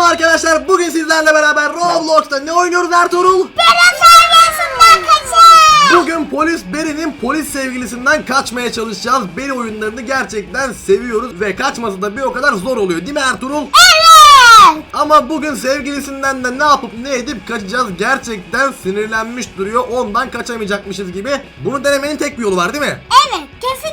Merhaba arkadaşlar. Bugün sizlerle beraber Roblox'ta ne oynuyoruz Ertuğrul? Berat ailesinden kaçın. Bugün polis Beri'nin polis sevgilisinden kaçmaya çalışacağız. Beri oyunlarını gerçekten seviyoruz ve kaçması da bir o kadar zor oluyor değil mi Ertuğrul? Evet. Ama bugün sevgilisinden de ne yapıp ne edip kaçacağız gerçekten sinirlenmiş duruyor. Ondan kaçamayacakmışız gibi. Bunu denemenin tek bir yolu var değil mi? Evet ondan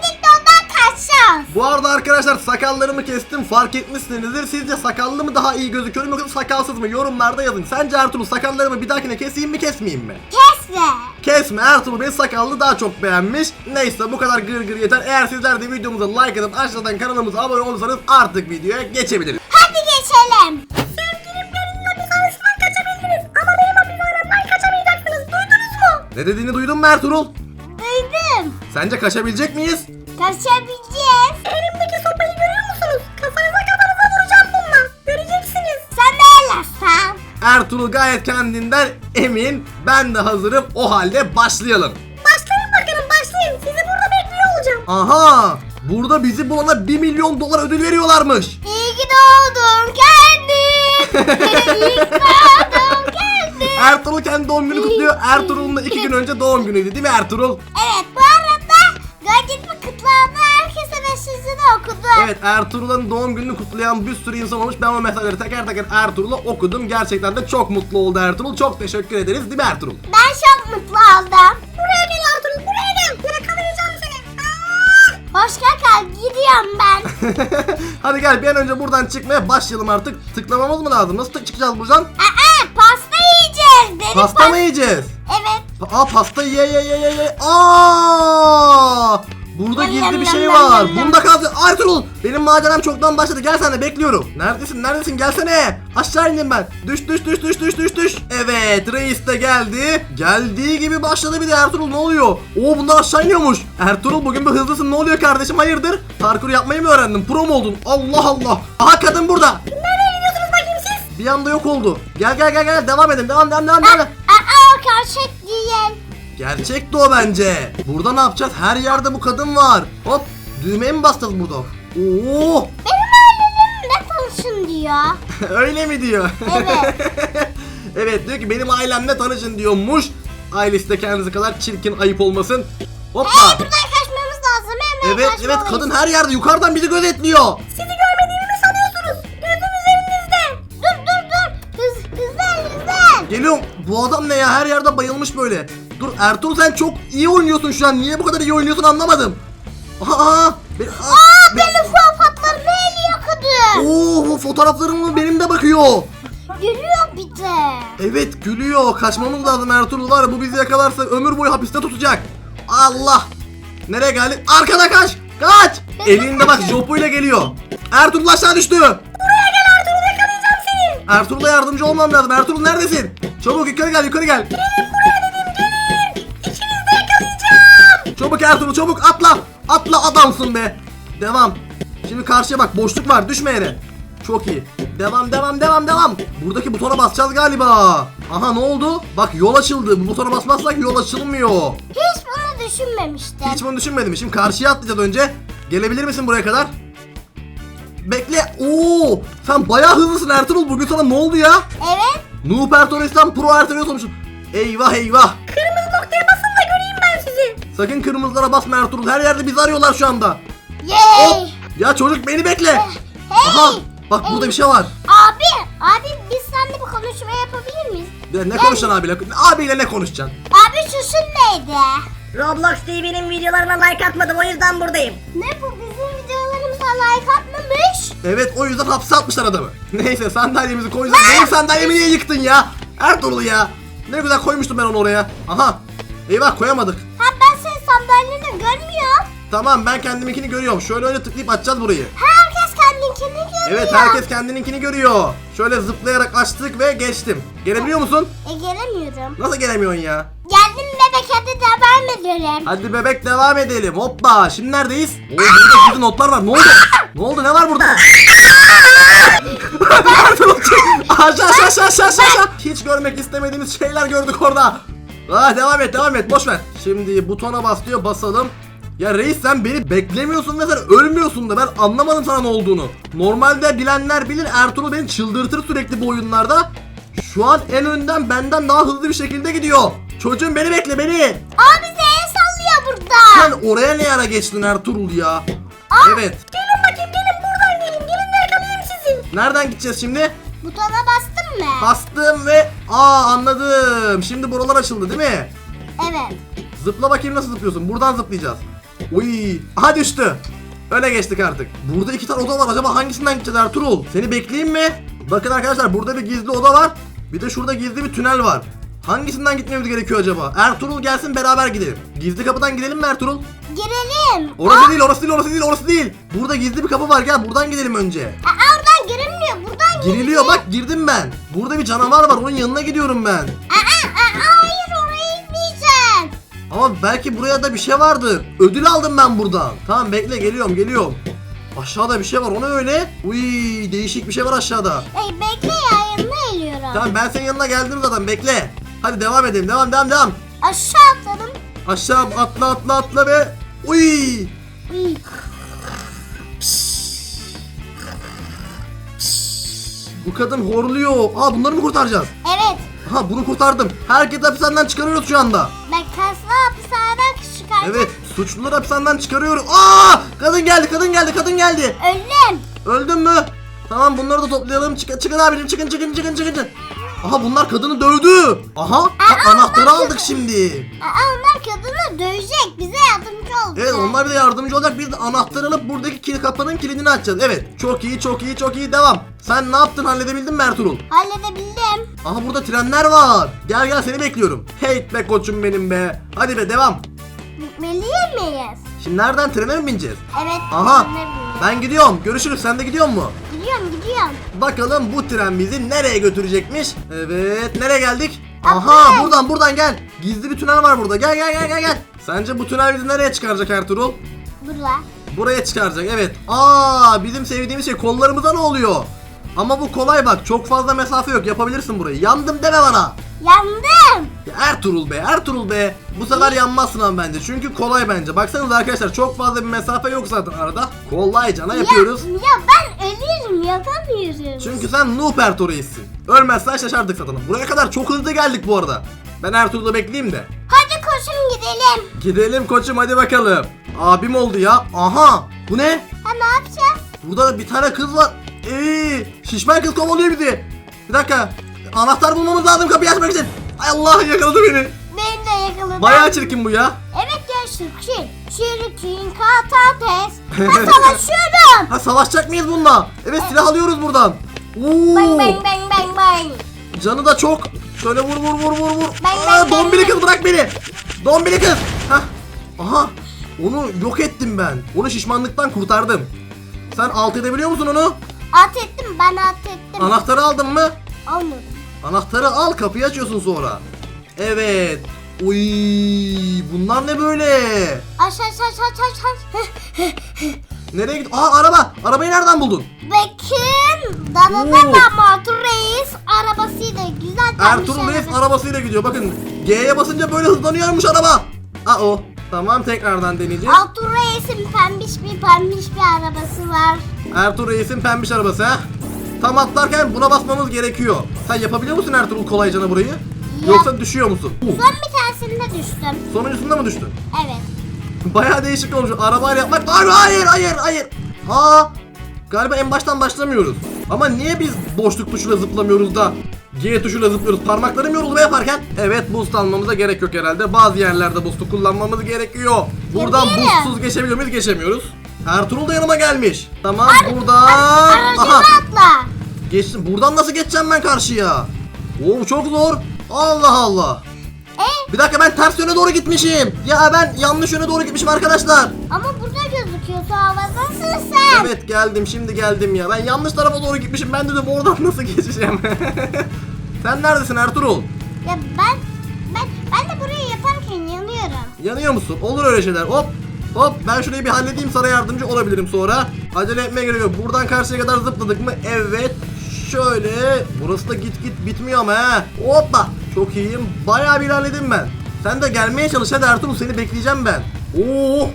kaçacağız. Bu arada arkadaşlar sakallarımı kestim fark etmişsinizdir. Sizce sakallı mı daha iyi gözüküyorum yoksa sakalsız mı? Yorumlarda yazın. Sence Ertuğrul sakallarımı bir dahakine keseyim mi kesmeyeyim mi? Kesme. Kesme Ertuğrul beni sakallı daha çok beğenmiş. Neyse bu kadar gır gır yeter. Eğer sizler de videomuza like atıp aşağıdan kanalımıza abone olursanız artık videoya geçebiliriz. Hadi geçelim. Ne dediğini duydun mu Ertuğrul? Duydum. Sence kaçabilecek miyiz? Kaçabileceğiz. Ertuğrul gayet kendinden emin. Ben de hazırım. O halde başlayalım. Başlayın bakalım başlayın. Sizi burada bekliyor olacağım. Aha! Burada bizi bulana 1 milyon dolar ödül veriyorlarmış. İyi ki doğdun kendim. İyi ki doğdun kendim. Ertuğrul kendi doğum günü kutluyor. Ertuğrul'un da 2 gün önce doğum günüydü değil mi Ertuğrul? Evet bu mesajını okudu. Evet Ertuğrul'un doğum gününü kutlayan bir sürü insan olmuş. Ben o mesajları teker teker Ertuğrul'a okudum. Gerçekten de çok mutlu oldu Ertuğrul. Çok teşekkür ederiz değil mi Ertuğrul? Ben çok mutlu oldum. Buraya gel Artur, buraya gel. Yakalayacağım seni. Aa! Hoş kaka, gidiyorum ben. Hadi gel bir an önce buradan çıkmaya başlayalım artık. Tıklamamız mı lazım? Nasıl tık çıkacağız buradan? Aa, pasta yiyeceğiz. Dedik Pasta pas- mı yiyeceğiz? Evet. Pa- Aa pasta ye ye ye ye ye. Aa! Burada Yam, gizli bir şey var. Bunda kaldı. Ertuğrul benim maceram çoktan başladı. Gel sen de bekliyorum. Neredesin? Neredesin? Gelsene. Aşağı indim ben. Düş düş düş düş düş düş düş. Evet reis de geldi. Geldiği gibi başladı bir de Ertuğrul ne oluyor? Oo bunlar aşağı iniyormuş. Ertuğrul bugün bir hızlısın. Ne oluyor kardeşim? Hayırdır? Parkur yapmayı mı öğrendin? Pro mu oldun? Allah Allah. Aha kadın burada. Nereye gidiyorsunuz bakayım siz? Bir anda yok oldu. Gel gel gel gel devam edin. Devam devam devam. Devam. aa, gerçek değil. Gerçekti o bence. Burada ne yapacağız? Her yerde bu kadın var. Hop düğmeye mi basacağız burada? Oo Benim ailemle tanışın diyor. öyle mi diyor? Evet. evet diyor ki benim ailemle tanışın diyormuş. Ailesi de kendisi kadar çirkin ayıp olmasın. Hoppa. Hey buradan kaçmamız lazım. Hemen Evet evet kaçmalıyız. kadın her yerde yukarıdan bizi gözetliyor. Sizi görmediğimi mi sanıyorsunuz? Gözüm üzerinizde. Dur dur dur. Hız, hızlan hızlan. Geliyorum. Bu adam ne ya? Her yerde bayılmış böyle. Dur Ertuğrul sen çok iyi oynuyorsun şu an. Niye bu kadar iyi oynuyorsun anlamadım. Aa, Aa be- benim fotoğraflarımı eliyor kadın. Oo fotoğraflarım benim de bakıyor. Gülüyor bir de. Evet gülüyor. Kaçmamız lazım Ertuğrul var. ya, Bu bizi yakalarsa ömür boyu hapiste tutacak. Allah. Nereye geldi? Arkada kaç. Kaç. Elinde bak jopuyla geliyor. Ertuğrul aşağı düştü. Buraya gel Artur'u yakalayacağım seni. Ertuğrul'a yardımcı olmam lazım. Ertuğrul neredesin? Çabuk yukarı gel yukarı gel. Gelin buraya dedim gelin. İkinizi de yakalayacağım. Çabuk Ertuğrul çabuk atla. Atla adamsın be. Devam. Şimdi karşıya bak boşluk var düşme yere. Çok iyi. Devam devam devam devam. Buradaki butona basacağız galiba. Aha ne oldu? Bak yol açıldı. Bu butona basmazsak yol açılmıyor. Hiç bunu düşünmemiştim. Hiç bunu düşünmedim. Şimdi karşıya atlayacağız önce. Gelebilir misin buraya kadar? Bekle. Oo! Sen bayağı hızlısın Ertuğrul. Bugün sana ne oldu ya? Evet. Noob Ertuğrul'dan Pro Ertuğrul olmuşsun. Eyvah eyvah. Sakın kırmızılara basma Ertuğrul. Her yerde bizi arıyorlar şu anda. Yay. Hop! Ya çocuk beni bekle. Hey. Aha! Bak burada bir şey var. Abi, abi biz seninle bir konuşma yapabilir miyiz? Ya ne konuşacaksın abiyle? Abiyle ne konuşacaksın? Abi şuşun neydi? Roblox TV'nin videolarına like atmadım o yüzden buradayım. Ne bu bizim videolarımıza like atmamış? Evet o yüzden hapse atmışlar adamı. Neyse sandalyemizi koyacağız. Benim sandalyemi niye yıktın ya? Ertuğrul ya. Ne güzel koymuştum ben onu oraya. Aha. Eyvah koyamadık. Sandalyeni görmüyorum. Tamam ben kendiminkini görüyorum. Şöyle öyle tıklayıp açacağız burayı. Herkes kendinkini görüyor. Evet herkes kendininkini görüyor. Şöyle zıplayarak açtık ve geçtim. Gelebiliyor musun? E gelemiyorum. Nasıl gelemiyorsun ya? Geldim bebek hadi devam edelim. Hadi bebek devam edelim. Hoppa. Şimdi neredeyiz? Oo burada gizli notlar var. Ne oldu? Ne oldu? Ne var burada? aşağı aşağı aşağı aşağı aşağı. Hiç görmek istemediğimiz şeyler gördük orada. Ah devam et devam et boş ver. Şimdi butona bas diyor basalım. Ya reis sen beni beklemiyorsun ve sen ölmüyorsun da ben anlamadım sana ne olduğunu. Normalde bilenler bilir Ertuğrul beni çıldırtır sürekli bu oyunlarda. Şu an en önden benden daha hızlı bir şekilde gidiyor. Çocuğum beni bekle beni. Abi el sallıyor burada. Sen oraya ne ara geçtin Ertuğrul ya? Evet. Gelin bakayım gelin buradan gelin. Gelin de yakalayayım sizi. Nereden gideceğiz şimdi? Butona bastın mı? Bastım ve aa anladım. Şimdi buralar açıldı değil mi? Evet. Zıpla bakayım nasıl zıplıyorsun. Buradan zıplayacağız. Uy, aha düştü. Öne geçtik artık. Burada iki tane oda var. Acaba hangisinden gideceğiz Ertuğrul? Seni bekleyeyim mi? Bakın arkadaşlar burada bir gizli oda var. Bir de şurada gizli bir tünel var. Hangisinden gitmemiz gerekiyor acaba? Ertuğrul gelsin beraber gidelim. Gizli kapıdan gidelim mi Ertuğrul? Girelim. Orası değil, orası değil, orası değil, orası değil. Burada gizli bir kapı var. Gel buradan gidelim önce. Aa, Giriliyor bak girdim ben. Burada bir canavar var. Onun yanına gidiyorum ben. Aa, aa, hayır oraya gitmeyeceksin. Ama belki buraya da bir şey vardır. Ödül aldım ben buradan. Tamam bekle geliyorum geliyorum. Aşağıda bir şey var o ne öyle? Uy değişik bir şey var aşağıda. Ey bekle ya yanına eğiliyorum. Tamam ben senin yanına geldim zaten bekle. Hadi devam edelim devam devam devam. Aşağı atladım. Aşağı atla atla atla ve uy. Uy. Bu kadın horluyor. Aa bunları mı kurtaracağız? Evet. Ha bunu kurtardım. Herkes hapishaneden çıkarıyoruz şu anda. Ben kaslı hapishaneden çıkardım. Evet suçluları hapishaneden çıkarıyoruz. Aa kadın geldi kadın geldi kadın geldi. Öldüm. Öldün mü? Tamam bunları da toplayalım. Çıkın çıkın abicim çıkın çıkın çıkın çıkın. Aha bunlar kadını dövdü. Aha a- anahtarı aldık şimdi. Aa, kadını dövecek. Bize yardımcı olacak. Evet onlar bir de yardımcı olacak. Biz de anahtarı alıp buradaki kil- kapının kilidini açacağız. Evet çok iyi çok iyi çok iyi devam. Sen ne yaptın halledebildin mi Ertuğrul? Halledebildim. Aha burada trenler var. Gel gel seni bekliyorum. Hey be koçum benim be. Hadi be devam. Gitmeli miyiz? Şimdi nereden trene mi bineceğiz? Evet. Aha trene ben gidiyorum. Görüşürüz. Sen de gidiyor mu? Gidiyorum gidiyorum. Bakalım bu tren bizi nereye götürecekmiş? Evet, nereye geldik? Aha, buradan buradan gel. Gizli bir tünel var burada. Gel gel gel gel gel. Sence bu tünel bizi nereye çıkaracak Ertuğrul? Burada. Buraya çıkaracak. Evet. Aa, bizim sevdiğimiz şey kollarımıza ne oluyor? Ama bu kolay bak. Çok fazla mesafe yok. Yapabilirsin burayı. Yandım deme bana. Yandım. Ertuğrul be, Ertuğrul be. Bu sefer yanmazsın ama bence. Çünkü kolay bence. Baksanıza arkadaşlar çok fazla bir mesafe yok zaten arada. Kolaycana yapıyoruz. Ya, ya ben ölüyorum yapamıyorum. Çünkü sen noob Ertuğ reissin. Ölmezsen şaşardık zaten. Buraya kadar çok hızlı geldik bu arada. Ben Ertuğrul'u bekleyeyim de. Hadi koşun gidelim. Gidelim koçum hadi bakalım. Abim oldu ya. Aha bu ne? Ha ne yapacağız? Burada da bir tane kız var. Eee şişman kız kovalıyor bizi. Bir dakika. Anahtar bulmamız lazım kapıyı açmak için. Ay Allah yakaladı beni. Beni de yakaladı. Bayağı çirkin bu ya. Evet ya çirkin. Çirkin katates. Ben savaşıyorum. Ha savaşacak mıyız bununla? Evet silah alıyoruz buradan. Oo. bang bang bang bang bang. Canı da çok. Şöyle vur vur vur vur vur. Ben- Aa, ben- dombili ben- kız bırak beni. Dombili kız. Hah. Aha. Onu yok ettim ben. Onu şişmanlıktan kurtardım. Sen alt edebiliyor musun onu? At ettim ben at ettim. Anahtarı aldın mı? Almadım. Anahtarı al kapıyı açıyorsun sonra. Evet. Uy, bunlar ne böyle? Aç aç aç aç aç aç. Nereye git? Aa araba. Arabayı nereden buldun? Bakın. Oo. dada motor reis arabasıyla güzel pembiş Ertuğrul Reis arabası. arabasıyla gidiyor. Bakın G'ye basınca böyle hızlanıyormuş araba. Aa o. Tamam tekrardan deneyeceğiz. Altur Reis'in pembiş bir pembiş bir arabası var. Ertuğrul Reis'in pembiş arabası ha. Tam atlarken buna basmamız gerekiyor. Sen yapabiliyor musun Ertuğrul kolaycana burayı? Yoksa düşüyor musun? Son bir tanesinde düştüm. Sonuncusunda mı düştün? Evet. Bayağı değişik olmuş. Arabayla yapmak. Hayır hayır hayır hayır. Ha. Galiba en baştan başlamıyoruz. Ama niye biz boşluk tuşuyla zıplamıyoruz da G tuşuyla zıplıyoruz? Parmaklarım yoruldu be yaparken. Evet boost almamıza gerek yok herhalde. Bazı yerlerde boost'u kullanmamız gerekiyor. Buradan Yapıyorum. boostsuz geçebiliyor muyuz? Geçemiyoruz. Ertuğrul da yanıma gelmiş. Tamam buradan. Aracıma Aha. atla. Geçtim. Buradan nasıl geçeceğim ben karşıya? Oo çok zor. Allah Allah. E Bir dakika ben ters yöne doğru gitmişim. Ya ben yanlış yöne doğru gitmişim arkadaşlar. ama burada gözüküyor havadasın sen. Evet geldim şimdi geldim ya. Ben yanlış tarafa doğru gitmişim. Ben dedim oradan nasıl geçeceğim. Sen neredesin Ertuğrul? Ya ben ben ben de burayı yaparken yanıyorum. Yanıyor musun? Olur öyle şeyler. Hop hop ben şurayı bir halledeyim sana yardımcı olabilirim sonra. Acele etmeye gerek yok. Buradan karşıya kadar zıpladık mı? Evet. Şöyle. Burası da git git bitmiyor ama he. Hoppa. Çok iyiyim. Bayağı bir ilerledim ben. Sen de gelmeye çalış hadi Ertuğrul seni bekleyeceğim ben. Oo.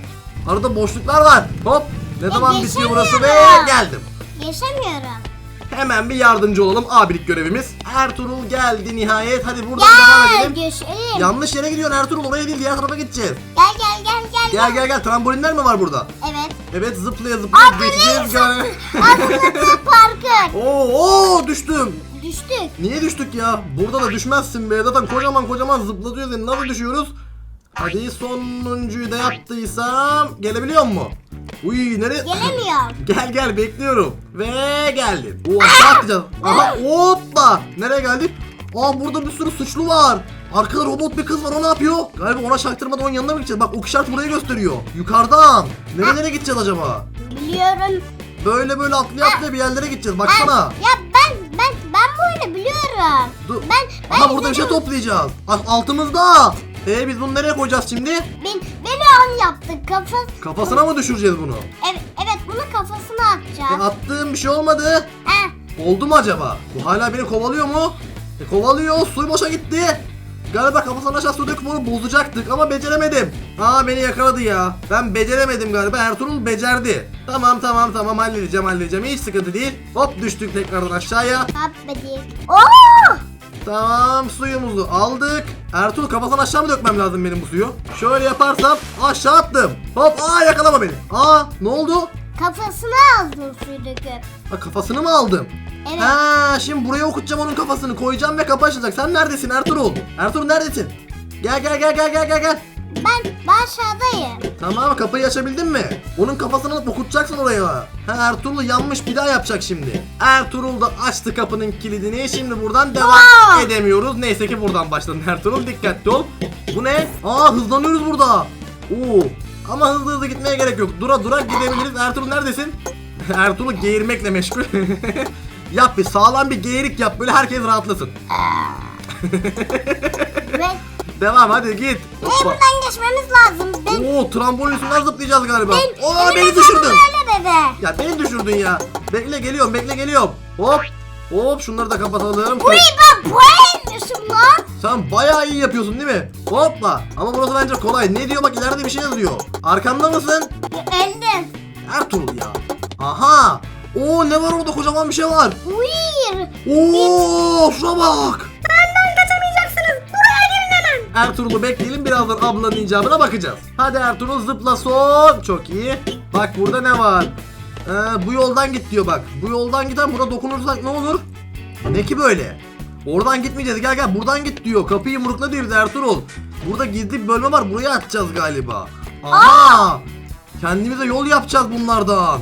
Arada boşluklar var. Hop. Ne zaman bitiyor burası ve geldim. Geçemiyorum. Hemen bir yardımcı olalım abilik görevimiz. Ertuğrul geldi nihayet. Hadi buradan devam Gel edelim. geçelim. Yanlış yere gidiyorsun Ertuğrul oraya değil diğer tarafa gideceğiz. Gel gel gel gel. Gel gel gel trambolinler mi var burada? Evet. Evet zıplaya zıplaya Abi geçeceğiz. Gel. Aslında parkur. Oo, oo düştüm. Düştük. Niye düştük ya? Burada da düşmezsin be. Zaten kocaman kocaman zıplatıyoruz. Yani nasıl düşüyoruz? Hadi sonuncuyu da yaptıysam gelebiliyor mu? Uy nereye? Gelemiyorum. gel gel bekliyorum. Ve geldim. Oo aşağı atlayacağız. Aha hoppa. Nereye geldik? Aa burada bir sürü suçlu var. Arkada robot bir kız var o ne yapıyor? Galiba ona çaktırmadan onun yanına mı gideceğiz? Bak ok işareti burayı gösteriyor. Yukarıdan. Nerelere gideceğiz acaba? Biliyorum. Böyle böyle atlaya atlaya bir yerlere gideceğiz. Baksana. Ya ben ben ben bu oyunu biliyorum. Dur. Ben ben Aha burada bir şey toplayacağız. Al- Altımızda. E biz bunu nereye koyacağız şimdi? Ben beni on yaptık kafa. Kafasına mı düşüreceğiz bunu? Evet evet bunu kafasına E, atacağım. attığım bir şey olmadı. Heh. Oldu mu acaba? Bu hala beni kovalıyor mu? E, kovalıyor. Suyu boşa gitti. Galiba kafasına aşağı su döküp onu bozacaktık ama beceremedim. Aa beni yakaladı ya. Ben beceremedim galiba. Ertuğrul becerdi. Tamam tamam tamam halledeceğim halledeceğim. Hiç sıkıntı değil. Hop düştük tekrardan aşağıya. Yapmadık. Oo! Tamam suyumuzu aldık. Ertuğrul kafasına aşağı mı dökmem lazım benim bu suyu? Şöyle yaparsam aşağı attım. Hop aa yakalama beni. Aa ne oldu? Kafasına aldın suyu döküp. Ha, kafasını mı aldım? Evet. Ha şimdi buraya okutacağım onun kafasını koyacağım ve kapı açılacak. Sen neredesin Ertuğrul? Ertuğrul neredesin? Gel gel gel gel gel gel gel. Ben ben aşağıdayım. Tamam kapıyı açabildin mi? Onun kafasını alıp okutacaksın oraya. Ha Ertuğrul yanmış bir daha yapacak şimdi. Ertuğrul da açtı kapının kilidini. Şimdi buradan devam Wow. edemiyoruz. Neyse ki buradan başladın Ertuğrul. Dikkatli ol. Bu ne? Aa hızlanıyoruz burada. Oo. Ama hızlı hızlı gitmeye gerek yok. Dura dura gidebiliriz. Ertuğrul neredesin? Ertuğrul geğirmekle meşgul. yap bir sağlam bir geğirik yap. Böyle herkes rahatlasın. Ve Devam hadi git. Hoppa. buradan geçmemiz lazım. Ben, Oo trambolin üstünden zıplayacağız galiba. ben, benim beni düşürdün. Öyle bebe. Ya beni düşürdün ya. Bekle geliyorum bekle geliyorum. Hop. Hop şunları da kapatalım. Uy ben bu elmişim lan. Sen bayağı iyi yapıyorsun değil mi? Hoppa. Ama burası bence kolay. Ne diyor bak ileride bir şey yazıyor. Arkamda mısın? Öldüm. Ertuğrul ya. Aha. Oo ne var orada kocaman bir şey var. Uy. Oo şuna bak. Ertuğrul'u bekleyelim birazdan ablanın icabına bakacağız. Hadi Ertuğrul zıpla son. Çok iyi. Bak burada ne var? Ee, bu yoldan git diyor bak. Bu yoldan giden buna dokunursak ne olur? Ne ki böyle? Oradan gitmeyeceğiz gel gel buradan git diyor. Kapıyı yumrukla diyor bize Ertuğrul. Burada gizli bir bölme var buraya atacağız galiba. Aha! Kendimize yol yapacağız bunlardan.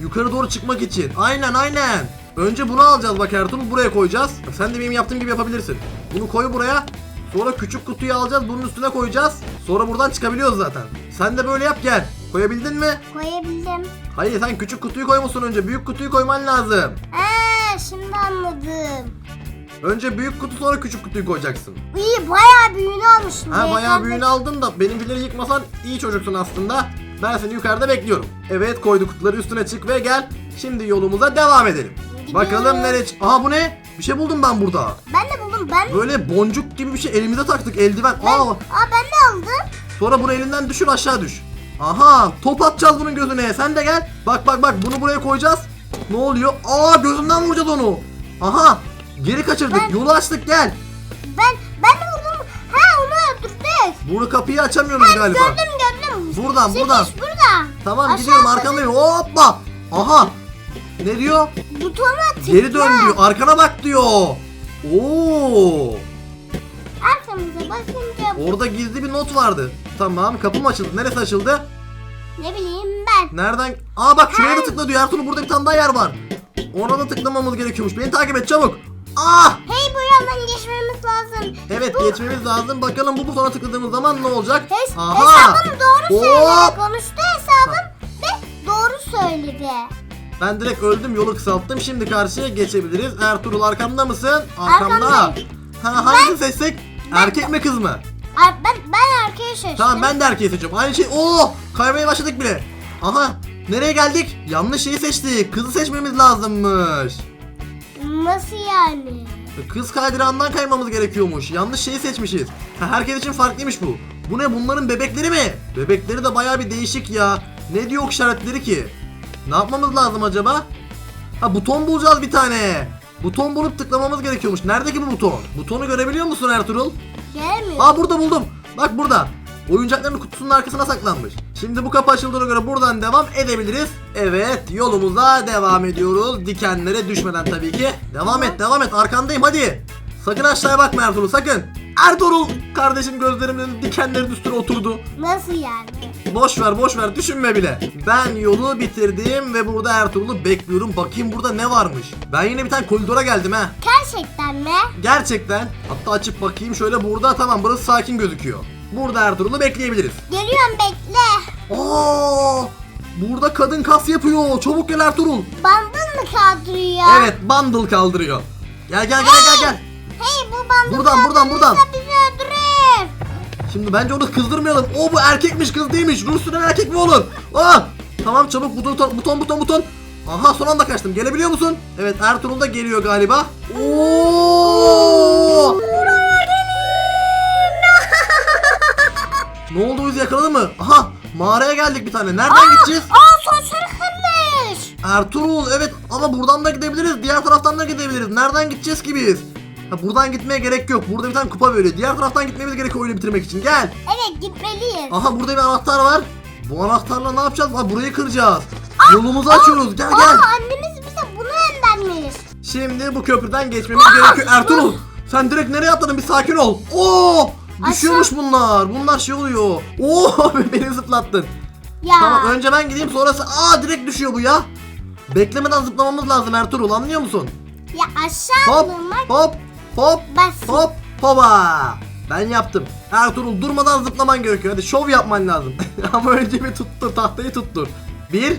Yukarı doğru çıkmak için. Aynen aynen. Önce bunu alacağız bak Ertuğrul buraya koyacağız. Bak Sen de benim yaptığım gibi yapabilirsin. Bunu koy buraya. Sonra küçük kutuyu alacağız bunun üstüne koyacağız. Sonra buradan çıkabiliyoruz zaten. Sen de böyle yap gel. Koyabildin mi? Koyabildim. Hayır sen küçük kutuyu koymuşsun önce. Büyük kutuyu koyman lazım. Aa, şimdi anladım. Önce büyük kutu sonra küçük kutuyu koyacaksın. İyi bayağı büyüğünü almışım. Ha bayağı büyüğünü aldın da benimkileri yıkmasan iyi çocuksun aslında. Ben seni yukarıda bekliyorum. Evet koydu kutuları üstüne çık ve gel. Şimdi yolumuza devam edelim. Gidiyoruz. Bakalım nereye çık... Aha bu ne? Bir şey buldum ben burada. Ben Ben Böyle boncuk gibi bir şey elimize taktık eldiven. ben, Aa aa, ben de aldım. sonra bunu elinden düşür aşağı düş. Aha top atacağız bunun gözüne. Sen de gel. Bak bak bak bunu buraya koyacağız. Ne oluyor? Aa gözünden vuracağız onu. Aha geri kaçırdık. Ben- Yolu açtık gel. Ben ben de vurdum. Ha onu öldürdük. Bunu kapıyı açamıyoruz galiba. Gördüm gördüm. Buradan, Sekiz buradan. burada. Tamam Aşağı gidiyorum atladım. arkandayım. Hoppa. Aha. Ne diyor? Butona tıkla. Geri dön diyor. Arkana bak diyor. Oo. Arkamıza bakınca Orada gizli bir not vardı. Tamam kapım açıldı. Neresi açıldı? ne bileyim ben. Nereden? Aa bak şuraya da Ha. tıkla diyor. Ertuğrul burada bir tane daha yer var. Ona da tıklamamız gerekiyormuş. Beni takip et çabuk. Ah! Hey bu yoldan geçmemiz lazım. Evet geçmemiz lazım. Bakalım bu butona tıkladığımız zaman ne olacak? Hes Aha! hesabım doğru söyledi. Konuştu hesabım ve doğru söyledi. Ben direkt öldüm yolu kısalttım. Şimdi karşıya geçebiliriz. Ertuğrul arkamda mısın? Arkamda. Arkandayım. Ha hangisini seçsek? Erkek mi kız mı? Ben ben erkeği seçtim. Tamam ben de erkeği seçiyorum. Aynı şey. Oo! Kaymaya başladık bile. Aha! Nereye geldik? Yanlış şeyi seçtik. Kızı seçmemiz lazımmış. Nasıl yani? Kız kaydırandan kaymamız gerekiyormuş. Yanlış şeyi seçmişiz. Ha, herkes için farklıymış bu. Bu ne bunların bebekleri mi? Bebekleri de baya bir değişik ya. Ne diyor işaretleri ki? Ne yapmamız lazım acaba? Ha buton bulacağız bir tane. Buton bulup tıklamamız gerekiyormuş. Nerede ki bu buton? Butonu görebiliyor musun Ertuğrul? Gelmiyor. Aa burada buldum. Bak burada. Oyuncakların kutusunun arkasına saklanmış. Şimdi bu kapı açıldığına göre buradan devam edebiliriz. Evet yolumuza devam ediyoruz. Dikenlere düşmeden tabii ki. Devam et devam et arkandayım hadi. Sakın aşağıya bakma Ertuğrul sakın. Ertuğrul kardeşim gözlerimin dikenlerin üstüne oturdu. Nasıl yani? Boş ver boş ver düşünme bile. Ben yolu bitirdim ve burada Ertuğrul'u bekliyorum. Bakayım burada ne varmış. Ben yine bir tane koridora geldim ha. Gerçekten mi? Gerçekten. Hatta açıp bakayım şöyle burada tamam burası sakin gözüküyor. Burada Ertuğrul'u bekleyebiliriz. Geliyorum bekle. Aa! Burada kadın kas yapıyor. Çabuk gel Ertuğrul. Bandın mı kaldırıyor? Evet bundle kaldırıyor. Gel gel gel gel gel. Hey bu bandı Buradan, buradan, buradan. kaldırırsa bizi öldürür. Şimdi bence onu kızdırmayalım. O bu erkekmiş kız değilmiş. Rus süren erkek mi olur? Aa! Tamam çabuk buton buton buton buton. Aha son anda kaçtım. Gelebiliyor musun? Evet Ertuğrul da geliyor galiba. Oo! ne oldu bizi yakaladı mı? Aha mağaraya geldik bir tane. Nereden gideceğiz? Aa saçları kırmış. Ertuğrul evet ama buradan da gidebiliriz. Diğer taraftan da gidebiliriz. Nereden gideceğiz ki biz? Ha, buradan gitmeye gerek yok. Burada bir tane kupa veriyor. Diğer taraftan gitmemiz gerekiyor oyunu bitirmek için. Gel. Evet gitmeliyiz. Aha burada bir anahtar var. Bu anahtarla ne yapacağız? Ha, burayı kıracağız. Yolumuzu açıyoruz. Gel Aa gel. annemiz bize bunu önermiş. Şimdi bu köprüden geçmemiz gerekiyor. Ertuğrul sen direkt nereye atladın? Bir sakin ol. Oo! Düşüyormuş bunlar. Bunlar şey oluyor. Oo beni zıplattın. Ya. Tamam önce ben gideyim sonrası aa direkt düşüyor bu ya. Beklemeden zıplamamız lazım Ertuğrul anlıyor musun? Ya aşağı Hop durmak hop hop basit. hop hopa. Ben yaptım. Ertuğrul durmadan zıplaman gerekiyor. Hadi şov yapman lazım. Ama önce bir tuttur tahtayı tuttur. Bir.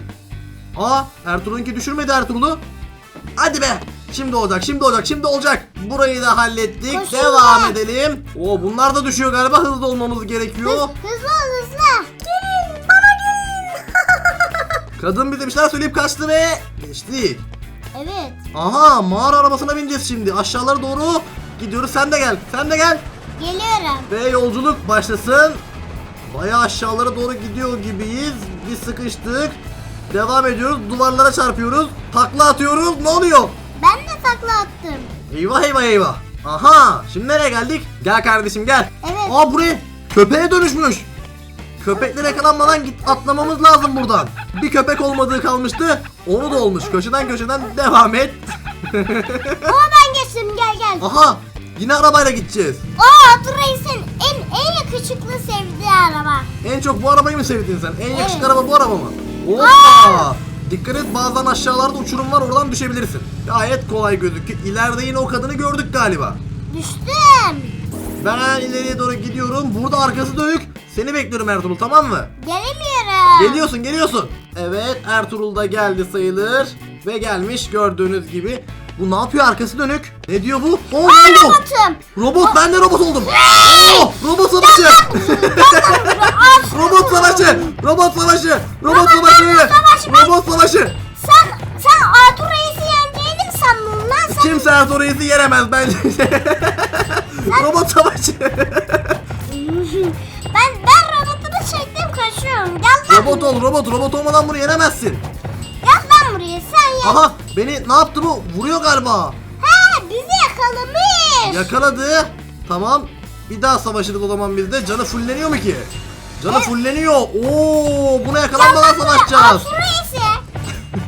Aa Ertuğrul'unki düşürmedi Ertuğrul'u. Hadi be. Şimdi olacak, şimdi olacak, şimdi olacak. Burayı da hallettik. Koşun Devam edelim. Oo bunlar da düşüyor galiba. Hızlı olmamız gerekiyor. Hız, hızlı ol hızlı. Gelin bana gelin. Kadın bize bir şeyler söyleyip kaçtı ve geçtik. Evet. Aha mağara arabasına bineceğiz şimdi. Aşağılara doğru gidiyoruz. Sen de gel. Sen de gel. Geliyorum. Ve yolculuk başlasın. Baya aşağılara doğru gidiyor gibiyiz. Bir sıkıştık. Devam ediyoruz. Duvarlara çarpıyoruz. Takla atıyoruz. Ne oluyor? Ben de takla attım. Eyvah eyvah eyvah. Aha şimdi nereye geldik? Gel kardeşim gel. Evet. Aa buraya köpeğe dönüşmüş. Köpekler yakalanmadan git atlamamız lazım buradan. Bir köpek olmadığı kalmıştı. Onu da olmuş. Köşeden köşeden devam et. Ama ben geçtim gel gel. Aha yine arabayla gideceğiz. Aa Abdü Reis'in en en yakışıklı sevdiği araba. En çok bu arabayı mı sevdin sen? En yakışıklı araba bu araba mı? Hoppa! Dikkat et bazen aşağılarda uçurum var oradan düşebilirsin. Gayet kolay gözüküyor. İleride yine o kadını gördük galiba. Düştüm. Ben ileriye doğru gidiyorum. Burada arkası dönük. Seni bekliyorum Ertuğrul tamam mı? Gelemiyorum. Geliyorsun geliyorsun. Evet Ertuğrul da geldi sayılır. Ve gelmiş gördüğünüz gibi. Bu ne yapıyor arkası dönük? Ne diyor bu? Oo, ne oldu? Robotum. Robot ben de robot oldum. Oo, robot savaşı. robot savaşı. Robot savaşı. Robot savaşı. Robot savaşı. Sen sen Arthur Reis'i yeneceydin sandın lan sen. Kimse Ertuğrul'u yenemez bence. robot savaşı. ben ben robotu da çektim kaçıyorum. Gel lan. robot ol robot. Robot olmadan bunu yenemezsin. Gel lan buraya sen ya. Aha beni ne yaptı bu? Vuruyor galiba. He bizi yakalamış. Yakaladı. Tamam. Bir daha savaşırız o zaman biz de. Canı fulleniyor mu ki? Canı fulleniyor. Oo, buna yakalanmadan savaşacağız. Arthur Reis'i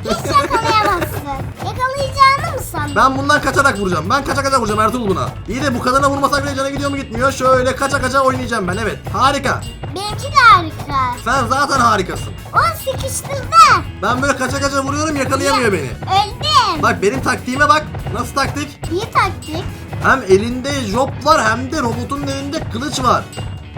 hiç yakalayamazsın. Yakalayacağını mı sandın? Ben bundan kaçarak vuracağım. Ben kaça kaça vuracağım Ertuğrul buna. İyi de bu kadına vurmasak bile canı gidiyor mu gitmiyor. Şöyle kaça kaça oynayacağım ben evet. Harika. Benimki de harika. Sen zaten harikasın. O sıkıştırdı. Ben böyle kaça kaça vuruyorum yakalayamıyor beni. Öldüm. Bak benim taktiğime bak. Nasıl taktik? İyi taktik. Hem elinde job var hem de robotun elinde kılıç var.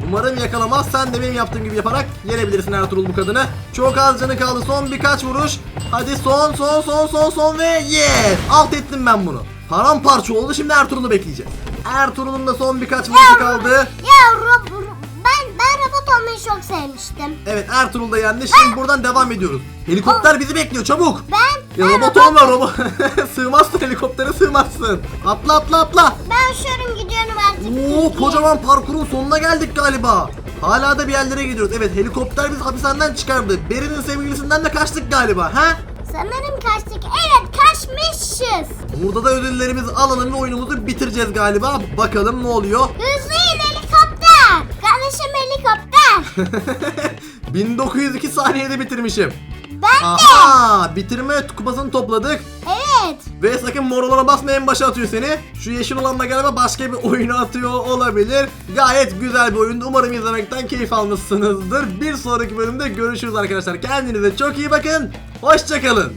Umarım yakalamaz. Sen de benim yaptığım gibi yaparak yenebilirsin Ertuğrul bu kadını. Çok az canı kaldı. Son birkaç vuruş. Hadi son son son son son ve yes. Alt ettim ben bunu. Paramparça oldu. Şimdi Ertuğrul'u bekleyeceğiz. Ertuğrul'un da son birkaç vuruşu kaldı. Ya rob, ro- ben robot olmayı çok sevmiştim. Evet Ertuğrul da yendi. Şimdi buradan devam ediyoruz. Helikopter bizi bekliyor çabuk. Ben Ya ben robot olma robot. sığmazsın helikoptere sığmazsın. Atla atla atla. Ben uçuyorum gidiyorum artık. Oo kocaman parkurun sonuna geldik galiba. Hala da bir yerlere gidiyoruz. Evet helikopter bizi hapishaneden çıkardı. Beri'nin sevgilisinden de kaçtık galiba. Ha? Sanırım kaçtık. Evet kaçmışız. Burada da ödüllerimizi alalım ve oyunumuzu bitireceğiz galiba. Bakalım ne oluyor. Hızlı in helikopter. Kardeşim helikopter. 1902 saniyede bitirmişim. Ben de. Aha bitirme kupasını topladık. Evet. Ve sakın mor olana basma en başa atıyor seni. Şu yeşil olan da galiba başka bir oyuna atıyor olabilir. Gayet güzel bir oyundu. Umarım izlemekten keyif almışsınızdır. Bir sonraki bölümde görüşürüz arkadaşlar. Kendinize çok iyi bakın. Hoşçakalın.